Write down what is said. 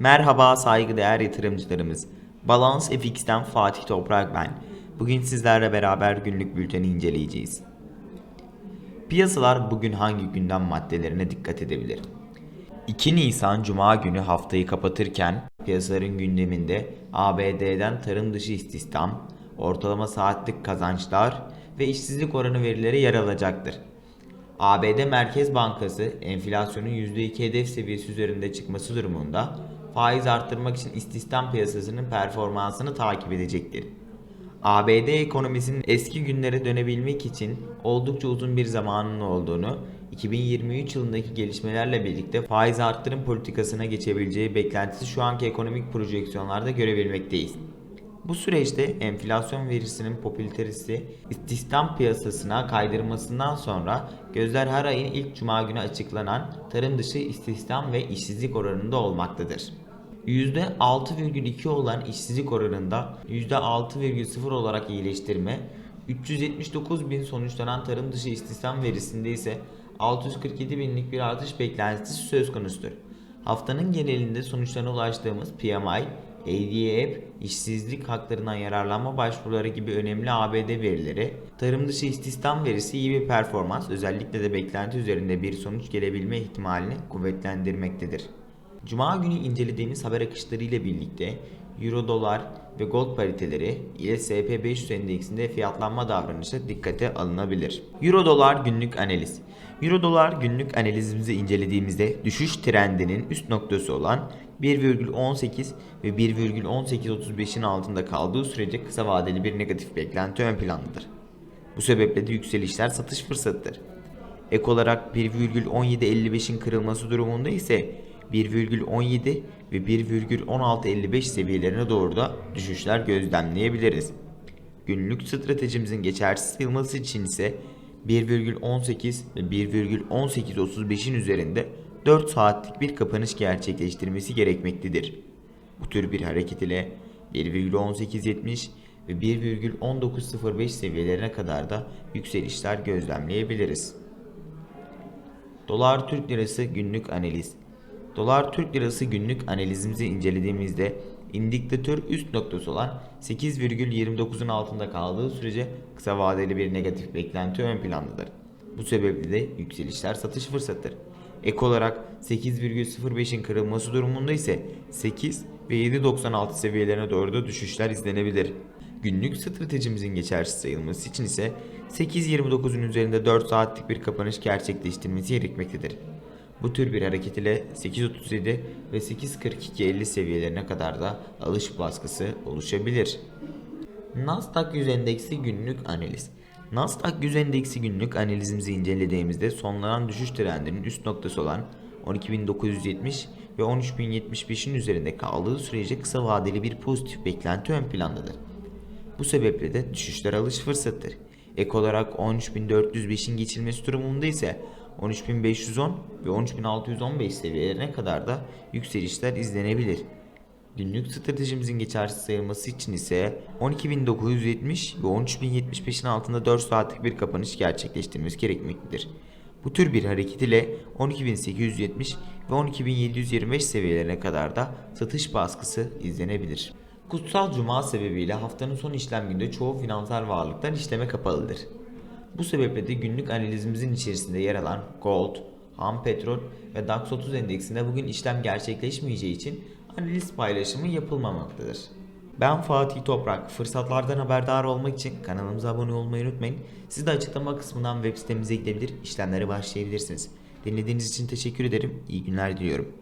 Merhaba saygıdeğer yatırımcılarımız. Balans FX'ten Fatih Toprak ben. Bugün sizlerle beraber günlük bülteni inceleyeceğiz. Piyasalar bugün hangi gündem maddelerine dikkat edebilir? 2 Nisan Cuma günü haftayı kapatırken piyasaların gündeminde ABD'den tarım dışı istihdam, ortalama saatlik kazançlar ve işsizlik oranı verileri yer alacaktır. ABD Merkez Bankası enflasyonun %2 hedef seviyesi üzerinde çıkması durumunda faiz arttırmak için istihdam piyasasının performansını takip edecektir. ABD ekonomisinin eski günlere dönebilmek için oldukça uzun bir zamanın olduğunu, 2023 yılındaki gelişmelerle birlikte faiz arttırım politikasına geçebileceği beklentisi şu anki ekonomik projeksiyonlarda görebilmekteyiz. Bu süreçte enflasyon verisinin popülaritesi istihdam piyasasına kaydırmasından sonra gözler her ayın ilk cuma günü açıklanan tarım dışı istihdam ve işsizlik oranında olmaktadır. %6,2 olan işsizlik oranında %6,0 olarak iyileştirme, 379 bin sonuçlanan tarım dışı istihdam verisinde ise 647 binlik bir artış beklentisi söz konusudur. Haftanın genelinde sonuçlarına ulaştığımız PMI, ADP, işsizlik haklarından yararlanma başvuruları gibi önemli ABD verileri, tarım dışı istihdam verisi iyi bir performans, özellikle de beklenti üzerinde bir sonuç gelebilme ihtimalini kuvvetlendirmektedir. Cuma günü incelediğimiz haber akışları ile birlikte Euro dolar ve gold pariteleri ile SP500 endeksinde fiyatlanma davranışı dikkate alınabilir. Euro dolar günlük analiz. Euro dolar günlük analizimizi incelediğimizde düşüş trendinin üst noktası olan 1,18 ve 1,1835'in altında kaldığı sürece kısa vadeli bir negatif beklenti ön plandadır. Bu sebeple de yükselişler satış fırsatıdır. Ek olarak 1,1755'in kırılması durumunda ise 1,17 ve 1,1655 seviyelerine doğru da düşüşler gözlemleyebiliriz. Günlük stratejimizin geçersiz sayılması için ise 1,18 ve 1,1835'in üzerinde 4 saatlik bir kapanış gerçekleştirmesi gerekmektedir. Bu tür bir hareket ile 1,1870 ve 1,1905 seviyelerine kadar da yükselişler gözlemleyebiliriz. Dolar Türk Lirası günlük analiz. Dolar Türk Lirası günlük analizimizi incelediğimizde indikatör üst noktası olan 8,29'un altında kaldığı sürece kısa vadeli bir negatif beklenti ön plandadır. Bu sebeple de yükselişler satış fırsatıdır. Ek olarak 8,05'in kırılması durumunda ise 8 ve 7.96 seviyelerine doğru da düşüşler izlenebilir. Günlük stratejimizin geçersiz sayılması için ise 8.29'un üzerinde 4 saatlik bir kapanış gerçekleştirmesi gerekmektedir. Bu tür bir hareket ile 8.37 ve 8.42.50 seviyelerine kadar da alış baskısı oluşabilir. Nasdaq 100 endeksi günlük analiz. Nasdaq 100 endeksi günlük analizimizi incelediğimizde sonlanan düşüş trendinin üst noktası olan 12.970 ve 13.075'in üzerinde kaldığı sürece kısa vadeli bir pozitif beklenti ön plandadır. Bu sebeple de düşüşler alış fırsatıdır. Ek olarak 13.405'in geçilmesi durumunda ise 13.510 ve 13.615 seviyelerine kadar da yükselişler izlenebilir. Günlük stratejimizin geçersiz sayılması için ise 12.970 ve 13.075'in altında 4 saatlik bir kapanış gerçekleştirmesi gerekmektedir. Bu tür bir hareket ile 12.870 ve 12.725 seviyelerine kadar da satış baskısı izlenebilir. Kutsal Cuma sebebiyle haftanın son işlem günde çoğu finansal varlıklar işleme kapalıdır. Bu sebeple de günlük analizimizin içerisinde yer alan gold, ham petrol ve DAX 30 endeksinde bugün işlem gerçekleşmeyeceği için analiz paylaşımı yapılmamaktadır. Ben Fatih Toprak. Fırsatlardan haberdar olmak için kanalımıza abone olmayı unutmayın. Siz de açıklama kısmından web sitemize gidebilir, işlemlere başlayabilirsiniz. Dinlediğiniz için teşekkür ederim. İyi günler diliyorum.